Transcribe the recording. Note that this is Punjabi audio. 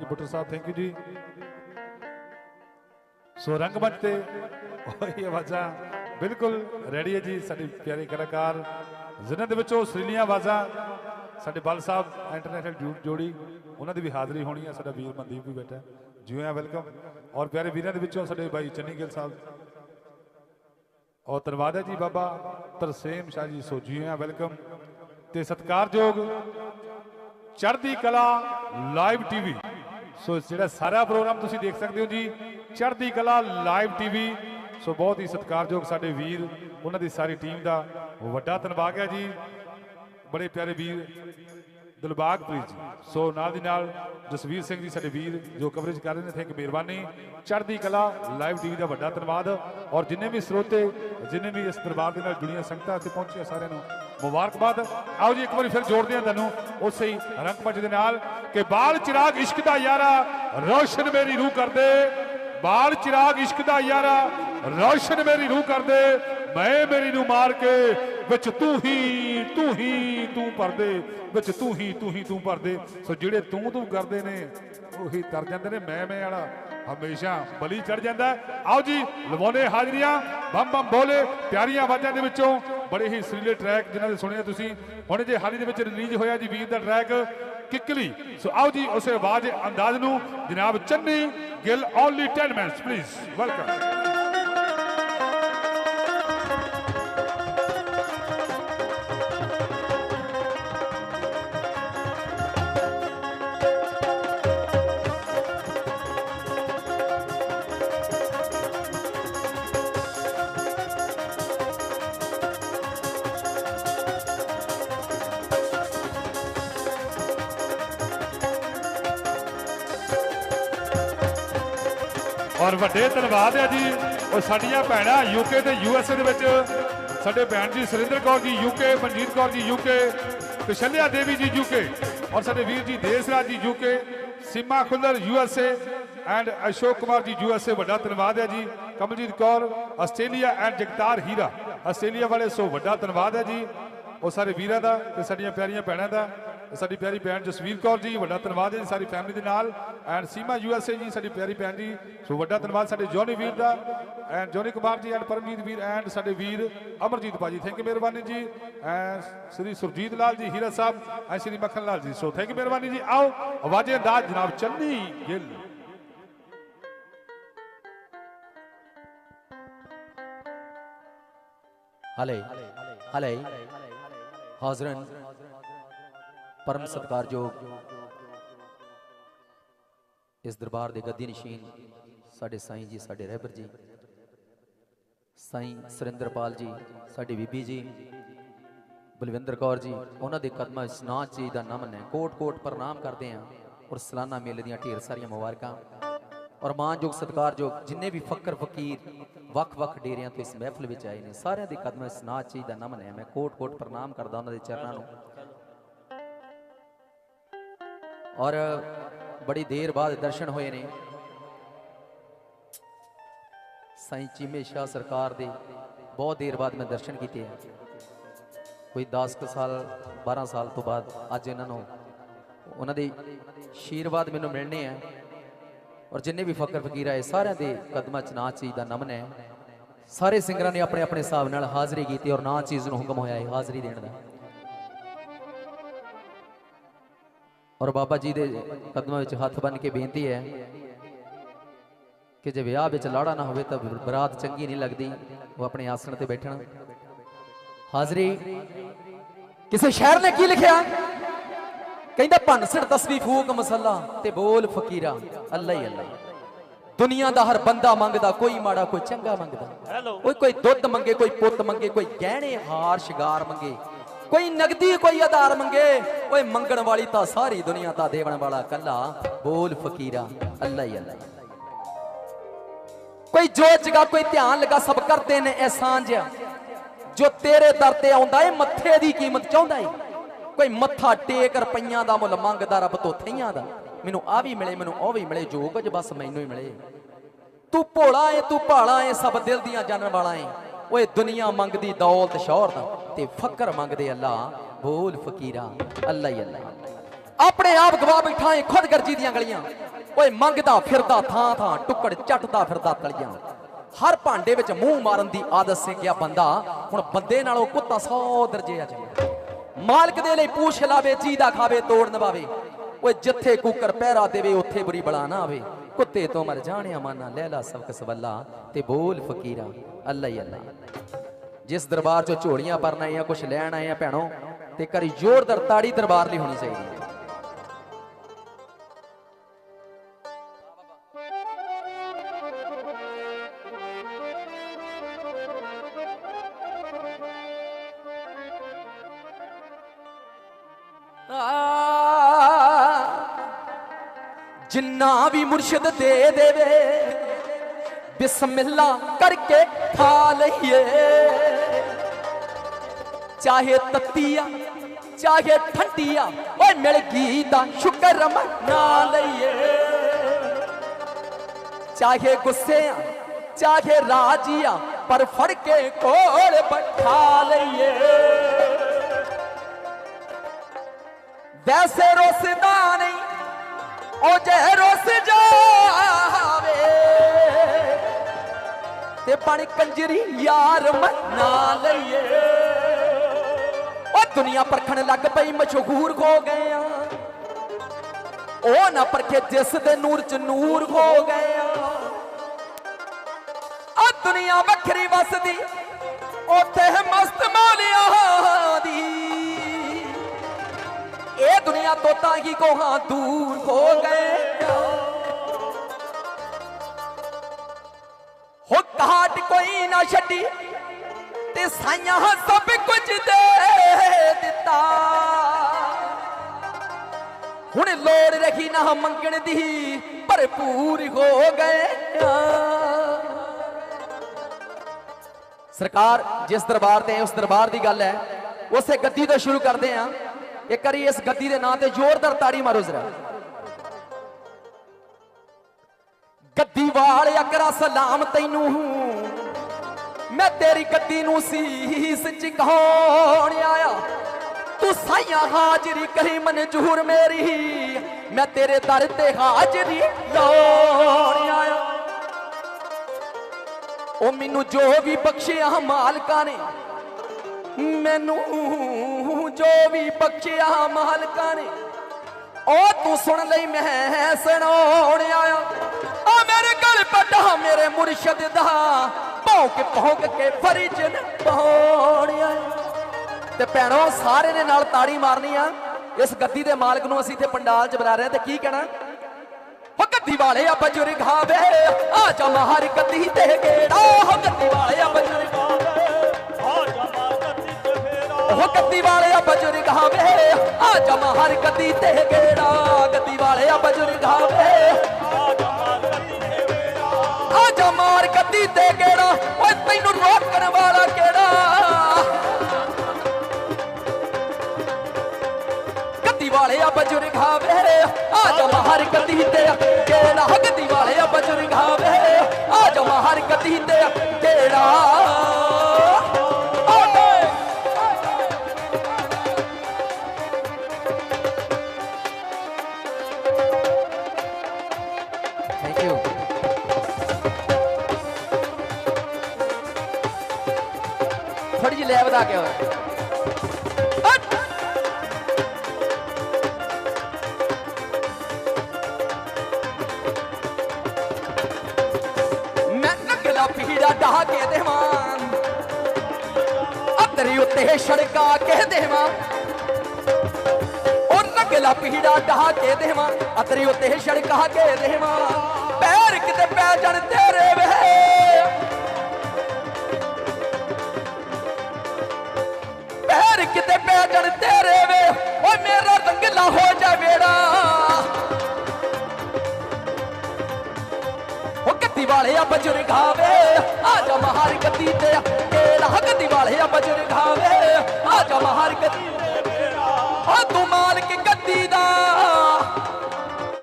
ਜੀ, ਬੁੱਟਰ ਸਾਹਿਬ ਥੈਂਕ ਯੂ ਜੀ। ਸੋ ਰੰਗਮੰਚ ਤੇ ਉਹੀ ਆਵਾਜ਼ਾਂ, ਬਿਲਕੁਲ ਰੈਡੀ ਹੈ ਜੀ ਸਾਡੇ ਪਿਆਰੇ ਕਲਾਕਾਰ। ਜਿਨ੍ਹਾਂ ਦੇ ਵਿੱਚੋਂ ਸ੍ਰੀਲੀਆਂ ਆਵਾਜ਼ਾਂ, ਸਾਡੇ ਬਲ ਸਾਹਿਬ ਇੰਟਰਨੈਸ਼ਨਲ ਜੂ- ਜੋੜੀ, ਉਹਨਾਂ ਦੀ ਵੀ ਹਾਜ਼ਰੀ ਹੋਣੀ ਹੈ ਸਾਡਾ ਵੀਰ ਮਨਦੀਪ ਵੀ ਬੈਠਾ। ਜਿਉਂ ਆ ਵੈਲਕਮ ਔਰ ਪਿਆਰੇ ਵੀਰਾਂ ਦੇ ਵਿੱਚੋਂ ਸਾਡੇ ਬਾਈ ਚੰਨੀ ਗਿੱਲ ਸਾਹਿਬ। ਔਰ ਧੰਨਵਾਦ ਹੈ ਜੀ ਬਾਬਾ ਤਰਸੇਮ ਸ਼ਾਹ ਜੀ, ਸੋ ਜਿਉਂ ਆ ਵੈਲਕਮ ਤੇ ਸਤਿਕਾਰਯੋਗ ਚੜ੍ਹਦੀ ਕਲਾ ਲਾਈਵ ਟੀਵੀ ਸੋ ਜਿਹੜਾ ਸਾਰਾ ਪ੍ਰੋਗਰਾਮ ਤੁਸੀਂ ਦੇਖ ਸਕਦੇ ਹੋ ਜੀ, ਚੜ੍ਹਦੀ ਕਲਾ ਲਾਈਵ ਟੀਵੀ ਸੋ ਬਹੁਤ ਹੀ ਸਤਿਕਾਰਯੋਗ ਸਾਡੇ ਵੀਰ, ਉਹਨਾਂ ਦੀ ਸਾਰੀ ਟੀਮ ਦਾ ਵੱਡਾ ਧੰਨਵਾਦ ਹੈ ਜੀ। ਬੜੇ ਪਿਆਰੇ ਵੀਰ ਦਿਲਬਾਗਪ੍ਰੀਤ ਜੀ। ਸੋ ਨਾਲ ਦੀ ਨਾਲ ਜਸਵੀਰ ਸਿੰਘ ਜੀ ਸਾਡੇ ਵੀਰ ਜੋ ਕਵਰੇਜ ਕਰ ਰਹੇ ਨੇ ਥੈਂਕ ਮਿਹਰਬਾਨੀ। ਚੜ੍ਹਦੀ ਕਲਾ ਲਾਈਵ ਟੀਵੀ ਦਾ ਵੱਡਾ ਧੰਨਵਾਦ। ਔਰ ਜਿੰਨੇ ਵੀ ਸਰੋਤੇ, ਜਿੰਨੇ ਵੀ ਇਸ ਦਰਬਾਰ ਦੇ ਨਾਲ ਜੁੜੀਆਂ ਸੰਗਤਾਂ ਇੱਥੇ ਪਹੁੰਚੀਆਂ ਸਾਰਿਆਂ ਨੂੰ ਮੁਬਾਰਕਬਾਦ। ਆਓ ਜੀ, ਇੱਕ ਵਾਰੀ ਫਿਰ ਜੋੜਦੇ ਹਾਂ ਤੁਹਾਨੂੰ ਉਸੇ ਹੀ ਰੰਗਮੰਚ ਦੇ ਨਾਲ ਕਿ ਬਾਲ ਚਿਰਾਗ ਇਸ਼ਕ ਦਾ ਯਾਰਾ, ਰੌਸ਼ਨ ਮੇਰੀ ਰੂਹ ਕਰਦੇ। ਬਾਲ ਚਿਰਾਗ ਇਸ਼ਕ ਦਾ ਯਾਰਾ, ਰੌਸ਼ਨ ਮੇਰੀ ਰੂਹ ਕਰਦੇ। ਮੈਂ ਮੇਰੀ ਨੂੰ ਮਾਰ ਕੇ ਵਿੱਚ ਤੂੰ ਹੀ ਤੂੰ ਹੀ, ਤੂੰ ਪਰਦੇ ਵਿੱਚ ਤੂੰ ਹੀ ਤੂੰ ਹੀ, ਤੂੰ ਪਰਦੇ ਸੋ ਜਿਹੜੇ ਤੂੰ ਤੂੰ ਕਰਦੇ ਨੇ, ਉਹੀ ਕਰ ਜਾਂਦੇ ਨੇ ਮੈਂ ਮੈਂ ਵਾਲਾ। ਹਮੇਸ਼ਾ ਬਲੀ ਚੜ ਜਾਂਦਾ ਆਓ ਜੀ ਲਵਾਉਣੇ ਹਾਜ਼ਰੀਆਂ। ਬੰਮ ਬੰਮ ਬੋਲੇ, ਪਿਆਰੀਆਂ ਆਵਾਜ਼ਾਂ ਦੇ ਵਿੱਚੋਂ ਬੜੇ ਹੀ ਸਰੀਲੇ ਟਰੈਕ ਜਿਨ੍ਹਾਂ ਦੇ ਸੁਣਿਆ ਤੁਸੀਂ। ਹੁਣ ਜੇ ਹਾਲੀ ਦੇ ਵਿੱਚ ਰਿਲੀਜ਼ ਹੋਇਆ ਜੀ ਵੀਰ ਦਾ ਟਰੈਕ ਕਿੱਕਲੀ। ਸੋ ਆਓ ਜੀ, ਉਸੇ ਆਵਾਜ਼ ਅੰਦਾਜ਼ ਨੂੰ ਜਨਾਬ Channi Gill only 10 minutes please welcome ਔਰ ਵੱਡੇ ਧੰਨਵਾਦ ਹੈ ਜੀ। ਔਰ ਸਾਡੀਆਂ ਭੈਣਾਂ ਯੂਕੇ ਤੇ ਯੂਐਸਏ ਦੇ ਵਿੱਚ, ਸਾਡੇ ਭੈਣ ਜੀ Surinder Kaur ji UK Manjeet Kaur ji UK Kaushalya Devi ji UK ਔਰ ਸਾਡੇ ਵੀਰ ਜੀ Desraj ji UK Seema Khullar USA and Ashok Kumar ji USA ਵੱਡਾ ਧੰਨਵਾਦ ਹੈ ਜੀ। Kamaljit Kaur, Australia and Jagtar Heera, Australia ਵਾਲੇ, ਸੋ ਵੱਡਾ ਧੰਨਵਾਦ ਹੈ ਜੀ। ਉਹ ਸਾਰੇ ਵੀਰਾਂ ਦਾ ਤੇ ਸਾਡੀਆਂ ਪਿਆਰੀਆਂ ਭੈਣਾਂ ਦਾ ਸਾਡੀ ਪਿਆਰੀ ਭੈਣ ਜਸਵੀਰ ਕੌਰ ਜੀ, ਵੱਡਾ ਧੰਨਵਾਦ ਹੈ ਸਾਰੀ ਫੈਮਿਲੀ ਦੇ ਨਾਲ ਐਂਡ ਸੀਮਾ ਏ ਜੀ, ਸਾਡੀ ਪਿਆਰੀ ਭੈਣ ਜੀ। ਸੋ ਵੱਡਾ ਧੰਨਵਾਦ ਸਾਡੇ ਜੋਨੀ ਵੀਰ ਦਾ and Johnny Kumar ji and Paramjit Veer and ਸਾਡੇ ਵੀਰ ਅਮਰਜੀਤ ਭਾਜੀ। ਥੈਂਕ ਯੂ ਮਿਹਰਬਾਨੀ ਜੀ and Sri Surjit Lal ji, Hira Sahib and ਸ੍ਰੀ ਮੱਖਣ Lal ji. So thank you ਮਿਹਰਬਾਨੀ ਜੀ। ਆਓ, ਆਵਾਜ਼ੇ ਅੰਦਾਜ਼ ਜਨਾਬ ਚੰਨੀ ਗਿੱਲ। ਹਲੇ ਹਲੇ। ਹਾਜ਼ਰਨ ਪਰਮ ਸਤਿਕਾਰਯੋਗ ਇਸ ਦਰਬਾਰ ਦੇ ਗੱਦੀ ਨਸ਼ੀਨ ਸਾਡੇ ਸਾਈਂ ਜੀ, ਸਾਡੇ ਰਹਿਬਰ ਜੀ, ਸਾਈਂ ਸੁਰਿੰਦਰਪਾਲ ਜੀ, ਸਾਡੀ ਬੀਬੀ ਜੀ, ਬਲਵਿੰਦਰ ਕੌਰ ਜੀ, ਉਹਨਾਂ ਦੇ ਕਦਮਾਂ ਵਿੱਚ ਨਾਚ ਜੀ ਦਾ ਨਮਨ ਹੈ ਕੋਟ ਕੋਟ ਪ੍ਰਣਾਮ ਕਰਦੇ ਹਾਂ ਔਰ ਸਲਾਨਾ ਮੇਲੇ ਦੀਆਂ ਢੇਰ ਸਾਰੀਆਂ ਮੁਬਾਰਕਾਂ। ਔਰ ਮਾਨਯੋਗ, ਸਤਿਕਾਰਯੋਗ ਜਿੰਨੇ ਵੀ ਫਕਰ, ਫਕੀਰ ਵੱਖ-ਵੱਖ ਡੇਰਿਆਂ ਤੋਂ ਇਸ ਮਹਿਫਲ ਵਿੱਚ ਆਏ ਨੇ, ਸਾਰਿਆਂ ਦੇ ਕਦਮਾਂ ਵਿੱਚ ਨਾਚ ਜੀ ਦਾ ਨਮਨ ਹੈ ਮੈਂ ਕੋਟ ਕੋਟ ਪ੍ਰਣਾਮ ਕਰਦਾ ਉਹਨਾਂ ਦੇ ਚਰਨਾਂ ਨੂੰ। ਔਰ ਬੜੀ ਦੇਰ ਬਾਅਦ ਦਰਸ਼ਨ ਹੋਏ ਨੇ। ਸਾਈਂ ਚੀਮੇ ਸ਼ਾਹ ਸਰਕਾਰ ਦੇ ਬਹੁਤ ਦੇਰ ਬਾਅਦ ਮੈਂ ਦਰਸ਼ਨ ਕੀਤੇ ਆ। ਕੋਈ 10 ਕੁ ਸਾਲ 12 ਸਾਲ ਤੋਂ ਬਾਅਦ ਅੱਜ ਇਹਨਾਂ ਨੂੰ ਉਹਨਾਂ ਦੇ ਸ਼ੀਰਵਾਦ ਮੈਨੂੰ ਮਿਲਣੇ ਆ। ਔਰ ਜਿੰਨੇ ਵੀ ਫਕਰ ਫਕੀਰ ਆਏ, ਸਾਰਿਆਂ ਦੇ ਕਦਮਾਂ 'ਚ ਨਾ ਚੀਜ਼ ਦਾ ਨਮਨ ਹੈ। ਸਾਰੇ ਸਿੰਗਰਾਂ ਨੇ ਆਪਣੇ ਆਪਣੇ ਹਿਸਾਬ ਨਾਲ ਹਾਜ਼ਰੀ ਕੀਤੀ ਔਰ ਨਾ ਚੀਜ਼ ਨੂੰ ਹੁਕਮ ਹੋਇਆ ਹੈ ਹਾਜ਼ਰੀ ਦੇਣ ਦਾ। ਔਰ ਬਾਬਾ ਜੀ ਦੇ ਕਦਮਾਂ ਵਿੱਚ ਹੱਥ ਬੰਨ ਕੇ ਬੇਨਤੀ ਹੈ ਕਿ ਜੇ ਵਿਆਹ ਵਿੱਚ ਲਾੜਾ ਨਾ ਹੋਵੇ ਤਾਂ ਬਰਾਤ ਚੰਗੀ ਨਹੀਂ ਲੱਗਦੀ ਉਹ ਆਪਣੇ ਆਸਣ ਤੇ ਬੈਠਣ। ਹਾਜ਼ਰੀ? ਕਿਸੇ ਸ਼ਾਇਰ ਨੇ ਕੀ ਲਿਖਿਆ? ਕਹਿੰਦਾ ਭੰਸੜ ਤਸਵੀ ਫੂਕ ਮਸੱਲਾ ਤੇ ਬੋਲ ਫਕੀਰਾ ਅੱਲਾ ਹੀ ਅੱਲਾ ਦੁਨੀਆ ਦਾ ਹਰ ਬੰਦਾ ਮੰਗਦਾ ਕੋਈ ਮਾੜਾ ਕੋਈ ਚੰਗਾ ਮੰਗਦਾ। ਓਏ ਕੋਈ ਦੁੱਧ ਮੰਗੇ ਕੋਈ ਪੁੱਤ ਮੰਗੇ ਕੋਈ ਗਹਿਣੇ ਹਾਰ ਸ਼ਿੰਗਾਰ ਮੰਗੇ। ਕੋਈ ਨਗਦੀ, ਕੋਈ ਆਧਾਰ ਮੰਗੇ, ਓਏ ਮੰਗਣ ਵਾਲੀ ਤਾਂ ਸਾਰੀ ਦੁਨੀਆ ਤਾਂ ਦੇਵਣ ਵਾਲਾ ਕੱਲਾ। ਬੋਲ ਫਕੀਰਾ, ਅੱਲਾ ਹੀ ਅੱਲਾ। ਕੋਈ ਜੋ ਜਗਾ, ਕੋਈ ਧਿਆਨ ਲਗਾ, ਸਭ ਕਰਦੇ ਨੇ ਐਸਾਨ ਜਿਹਾ। ਜੋ ਤੇਰੇ ਦਰ ਤੇ ਆਉਂਦਾ ਏ, ਮੱਥੇ ਦੀ ਕੀਮਤ ਚਾਹੁੰਦਾ ਏ। ਕੋਈ ਮੱਥਾ ਟੇਕ ਰੁਪਈਆਂ ਦਾ, ਮੁੱਲ ਮੰਗਦਾ, ਰੱਬ ਤੋਂ ਥਈਆਂ ਦਾ। ਮੈਨੂੰ ਆ ਵੀ ਮਿਲੇ, ਮੈਨੂੰ ਉਹ ਵੀ ਮਿਲੇ, ਜੋ ਕੁਝ ਬਸ ਮੈਨੂੰ ਹੀ ਮਿਲੇ। ਤੂੰ ਭੋਲਾ ਏ, ਤੂੰ ਭਾਲਾ ਏ, ਸਭ ਦਿਲ ਦੀਆਂ ਜਾਣਨ ਵਾਲਾ ਏ। ਓਏ ਦੁਨੀਆ ਮੰਗਦੀ ਦੌਲਤ ਸ਼ੌਹਰਤ ਤੇ ਫਕਰ ਮੰਗਦੇ ਅੱਲਾ, ਬੋਲ ਫਕੀਰਾ, ਅੱਲਾ ਹੀ ਅੱਲਾ। ਆਪਣੇ ਆਪ ਗਵਾ ਬੈਠਾ ਏ ਖੁਦ ਦੀਆਂ ਗਲੀਆਂ। ਓਏ ਮੰਗਦਾ ਫਿਰਦਾ ਥਾਂ ਥਾਂ, ਟੁੱਕੜ ਚੱਟਦਾ ਫਿਰਦਾ ਤਲੀਆਂ। ਹਰ ਭਾਂਡੇ ਵਿੱਚ ਮੂੰਹ ਮਾਰਨ ਦੀ ਆਦਤ ਸਿੱਖਿਆ ਬੰਦਾ। ਹੁਣ ਬੰਦੇ ਨਾਲੋਂ ਕੁੱਤਾ ਸੌ ਦਰਜੇ ਆ ਜਾਂਦਾ ਮਾਲਕ ਦੇ ਲਈ ਪੂਛ ਲਾਵੇ ਜੀ ਦਾ ਖਾਵੇ, ਤੋੜ ਨਵਾਵੇ। ਓਏ ਜਿੱਥੇ ਕੁੱਕਰ ਪਹਿਰਾ ਦੇਵੇ, ਉੱਥੇ ਬੁਰੀ ਬਲਾ ਨਾ ਆਵੇ। ਕੁੱਤੇ ਤੋਂ ਮਰ ਜਾਣਿਆ ਮਾਨਾ, ਲੈਲਾ ਸਬਕ ਸਵੱਲਾ, ਤੇ ਬੋਲ ਫਕੀਰਾ ਅੱਲਾ ਹੀ ਅੱਲਾ ਜਿਸ ਦਰਬਾਰ ਚੋਂ ਝੋਲੀਆਂ ਭਰਨ ਆਏ ਆ ਕੁਝ ਲੈਣ ਆਏ ਆ ਭੈਣੋ, ਤੇ ਕਰੀ ਜ਼ੋਰਦਾਰ ਤਾੜੀ ਦਰਬਾਰ ਲਈ ਹੋਣੀ ਚਾਹੀਦੀ ਜਿੰਨਾ ਵੀ ਮੁਰਸ਼ਿਦ ਦੇ ਦੇਵੇ, ਬਿਸਮਿਲ੍ਲਾ ਕਰਕੇ ਖਾ ਲਈਏ। ਚਾਹੇ ਤੱਤੀਆ, ਚਾਹੇ ਠੰਡੀਆ, ਓਏ ਮਿਲ ਗਈ ਤਾਂ ਸ਼ੁਕਰ ਮਨਾ ਲਈਏ। ਚਾਹੇ ਗੁੱਸੇ ਆ ਚਾਹੇ ਰਾਜੀਆ, ਪਰ ਫੜ ਕੇ ਕੋਲ ਬਿਠਾ ਲਈਏ। ਵੈਸੇ ਰੋਸਦਾ ਨਹੀਂ ਉਹ ਜੇ ਰੁੱਸ ਜਾਵੇ ਤੇ ਬਣ ਕੰਜਰੀ ਯਾਰ ਮਨਾ ਲਈਏ। ਉਹ ਦੁਨੀਆ ਪਰਖਣ ਲੱਗ ਪਈ, ਮਸ਼ਹੂਰ ਹੋ ਗਏ ਆ। ਉਹ ਨਾ ਪਰਖੇ ਜਿਸ ਦੇ ਨੂਰ ਚ ਨੂਰ ਹੋ ਗਏ ਆ। ਆ ਦੁਨੀਆ ਵੱਖਰੀ ਵਸਦੀ, ਉੱਥੇ ਮਸਤ ਮੌਲਿਆਂ ਦੀ ਇਹ ਦੁਨੀਆ ਤੋਂ ਤਾਂ ਹੀ ਕੋਹਾਂ ਦੂਰ ਹੋ ਗਏ। ਹੋ ਕਾਟ ਕੋਈ ਨਾ ਛੱਡੀ ਤੇ ਸਾਈਆਂ ਸਭ ਕੁਝ ਦੇ ਦਿੱਤਾ। ਹੁਣ ਲੋੜ ਰਹੀ ਨਾ ਮੰਗਣ ਦੀ ਭਰਪੂਰ ਹੋ ਗਏ। ਸਰਕਾਰ ਜਿਸ ਦਰਬਾਰ ਤੇ ਉਸ ਦਰਬਾਰ ਦੀ ਗੱਲ ਹੈ, ਉਸੇ ਗੱਦੀ ਤੋਂ ਸ਼ੁਰੂ ਕਰਦੇ ਆਂ ਇੱਕ ਵਾਰੀ ਇਸ ਗੱਦੀ ਦੇ ਨਾਂ ਤੇ ਜ਼ੋਰਦਾਰ ਤਾੜੀ ਮਾਰੋ ਜ਼ਰਾ। ਗੱਦੀ ਵਾਲ ਅਕਰਾ ਸਲਾਮ ਤੈਨੂੰ ਮੈਂ ਤੇਰੀ ਗੱਦੀ ਨੂੰ ਸੀਸ ਝੁਕਾਉਣ ਆਇਆ। ਤੂੰ ਸਾਈਆਂ ਹਾਜ਼ਰੀ ਕਰੀ ਮਨਜ਼ੂਰ ਮੇਰੀ। ਮੈਂ ਤੇਰੇ ਦਰ ਤੇ ਹਾਜ਼ਰੀ ਲਾਉਣ ਆਇਆ। ਉਹ ਮੈਨੂੰ ਜੋ ਵੀ ਬਖਸ਼ਿਆ ਮਾਲਕਾਂ ਨੇ ਮੈਨੂੰ ਜੋ ਵੀ ਬਖਸ਼ਿਆ ਮਾਲਕਾਂ ਨੇ, ਉਹ ਤੂੰ ਸੁਣ ਲਈ ਮੈਂ ਸੁਣਾਉਣ ਆਇਆ। ਆ ਮੇਰੇ ਗਲ ਪਟਾ, ਮੇਰੇ ਮੁਰਸ਼ਿਦ ਦਾ ਭੌਂਕ ਭੌਂਕ ਕੇ ਫਰਿਜਨ ਪਾਉਣ ਆਇਆ। ਤੇ ਭੈਣੋ, ਸਾਰੇ ਨੇ ਨਾਲ ਤਾੜੀ ਮਾਰਨੀ ਆ। ਇਸ ਗੱਦੀ ਦੇ ਮਾਲਕ ਨੂੰ ਅਸੀਂ ਇੱਥੇ ਪੰਡਾਲ 'ਚ ਬੁਲਾ ਰਹੇ ਤੇ ਕੀ ਕਹਿਣਾ? ਉਹ ਗੱਦੀ ਵਾਲੇ ਆ ਬਜ਼ੁਰਗ ਹਾਵੇ। ਆ ਜਾ ਮਹਰ ਗੱਦੀ ਤੇ ਗੇੜਾ ਹੋ ਗੱਦੀ ਵਾਲੇ ਆ ਬਜ਼ੁਰਗ ਉਹ ਗੱਦੀ ਵਾਲੇ ਆ ਬਜ਼ੁਰਗ ਆ ਜਾ ਹਰ ਗੱਦੀ ਤੇ ਗੇੜਾ। ਗੱਦੀ ਵਾਲੇ ਆ ਬਜ਼ੁਰਗ ਆ ਜਾ ਮਾਰ ਗੱਦੀ ਤੇ ਗੇੜਾ। ਓਏ ਤੈਨੂੰ ਰੋਕਣ ਵਾਲਾ ਕਿਹੜਾ? ਗੱਦੀ ਵਾਲੇ ਆ ਬਜ਼ੁਰਗ ਆ ਜਾ ਮਹਰ ਗੱਦੀ ਤੇ ਗੇੜਾ। ਗੱਦੀ ਵਾਲੇ ਆ ਬਜ਼ੁਰਗ ਆ ਜਾ ਮਹਰ ਗੱਦੀ ਤੇ ਗੇੜਾ। ਥੋੜੀ ਜਿਹੀ ਲੈ ਵਧਾ ਕੇ ਹੋਰ। ਮੈਂ ਨਗਲਾ ਪੀੜਾ ਢਾ ਕੇ ਦੇਵਾਂ। ਅਤਰੀ ਉੱਤੇ ਛੜਕਾ ਕੇ ਦੇਵਾਂ। ਉਹ ਨਗਲਾ ਪੀੜਾ ਢਾ ਕੇ ਦੇਵਾਂ। ਅਤਰੀ ਉੱਤੇ ਛੜਕਾ ਕੇ ਦੇਵਾਂ। ਪੈਰ ਕਿਤੇ ਪੈ ਜਾਣ ਤੇਰੇ ਵੇ। ਕਹਿਰ ਕਿਤੇ ਪੈ ਜਾਣ ਤੇਰੇ ਵੇ। ਓ ਮੇਰਾ ਰੰਗਲਾ ਹੋ ਜਾ ਵੇੜਾ। ਓ ਕੱਤੀ ਵਾਲਿਆ ਬਜ਼ੁਰਗਾਵੇ ਆ ਜਾ ਮਹਾਰ ਕੱਤੀ ਤੇ ਤੇਰਾ ਕੱਤੀ ਵਾਲਿਆ ਬਜ਼ੁਰਗਾਵੇ ਆ ਜਾ ਮਹਾਰ ਕੱਤੀ ਤੇ ਮੇਰਾ ਓ ਤੂੰ ਮਾਲਕ